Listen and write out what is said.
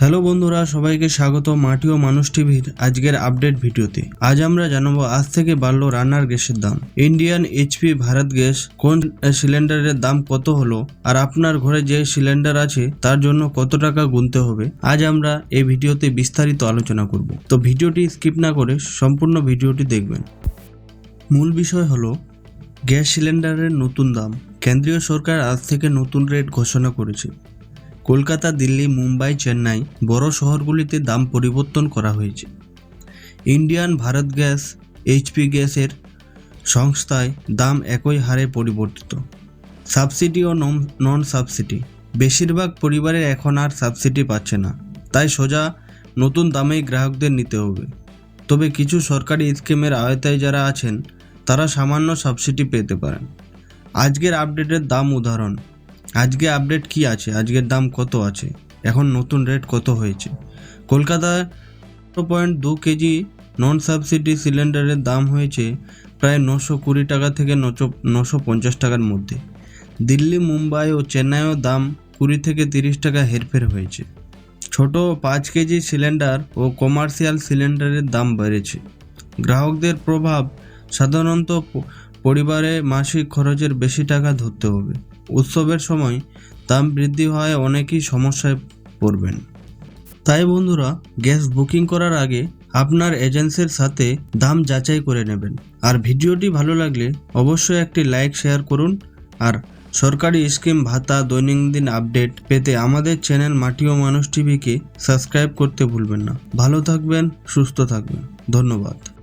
Hello বন্ধুরা, সবাইকে স্বাগত মাটি ও মানুষ টিভির আজকের আপডেট ভিডিওতে। আজ আমরা জানাব আজ থেকে বাড়লো রান্নার গ্যাসের দাম। ইন্ডিয়ান এইচপি ভারত গ্যাস কোন সিলিন্ডারের দাম কত হলো আর আপনার ঘরে যে সিলিন্ডার আছে তার জন্য কত টাকা গুনতে হবে, আজ আমরা এই ভিডিওতে বিস্তারিত আলোচনা করব। তো ভিডিওটি স্কিপ না করে সম্পূর্ণ ভিডিওটি দেখবেন। মূল বিষয় হলো, গ্যাস সিলিন্ডারের নতুন দাম। কেন্দ্রীয় সরকার আজ থেকে নতুন রেট ঘোষণা করেছে। কলকাতা, দিল্লি, মুম্বাই, চেন্নাই বড় শহরগুলিতে দাম পরিবর্তন করা হয়েছে। ইন্ডিয়ান ভারত গ্যাস এইচপি গ্যাসের সংস্থায় দাম একই হারে পরিবর্তিত। সাবসিডি ও নন সাবসিডি বেশিরভাগ পরিবারে এখন আর সাবসিডি পাচ্ছে না। তাই সোজা নতুন দামেই গ্রাহকদের নিতে হবে। তবে কিছু সরকারি স্কিমের আওতায় যারা আছেন, তারা সামান্য সাবসিডি পেতে পারেন। আজকের আপডেটের দাম উদাহরণ। আজকে আপডেট কি আছে? আজকের দাম কত আছে? এখন নতুন রেট কত হয়েছে? কলকাতায় পয়েন্ট দু কেজি নন সাবসিডি সিলিন্ডারের দাম হয়েছে প্রায় নশো কুড়ি টাকা থেকে নশো নশো পঞ্চাশ টাকার মধ্যে। দিল্লি, মুম্বাই ও চেন্নাইও দাম কুড়ি থেকে তিরিশ টাকা হেরফের হয়েছে। ছোট পাঁচ কেজি সিলিন্ডার ও কমার্শিয়াল সিলিন্ডারের দাম বেড়েছে। গ্রাহকদের প্রভাব সাধারণত পরিবারে মাসিক খরচের বেশি টাকা ধরতে হবে। উৎসবের সময় দাম বৃদ্ধি হওয়ায় অনেকেই সমস্যায় পড়বেন। তাই বন্ধুরা, গ্যাস বুকিং করার আগে আপনার এজেন্সির সাথে দাম যাচাই করে নেবেন। আর ভিডিওটি ভালো লাগলে অবশ্যই একটি লাইক, শেয়ার করুন। আর সরকারি স্কিম ভাতা, দৈনন্দিন আপডেট পেতে আমাদের চ্যানেল মাটি ও মানুষ টিভিকে সাবস্ক্রাইব করতে ভুলবেন না। ভালো থাকবেন, সুস্থ থাকবেন। ধন্যবাদ।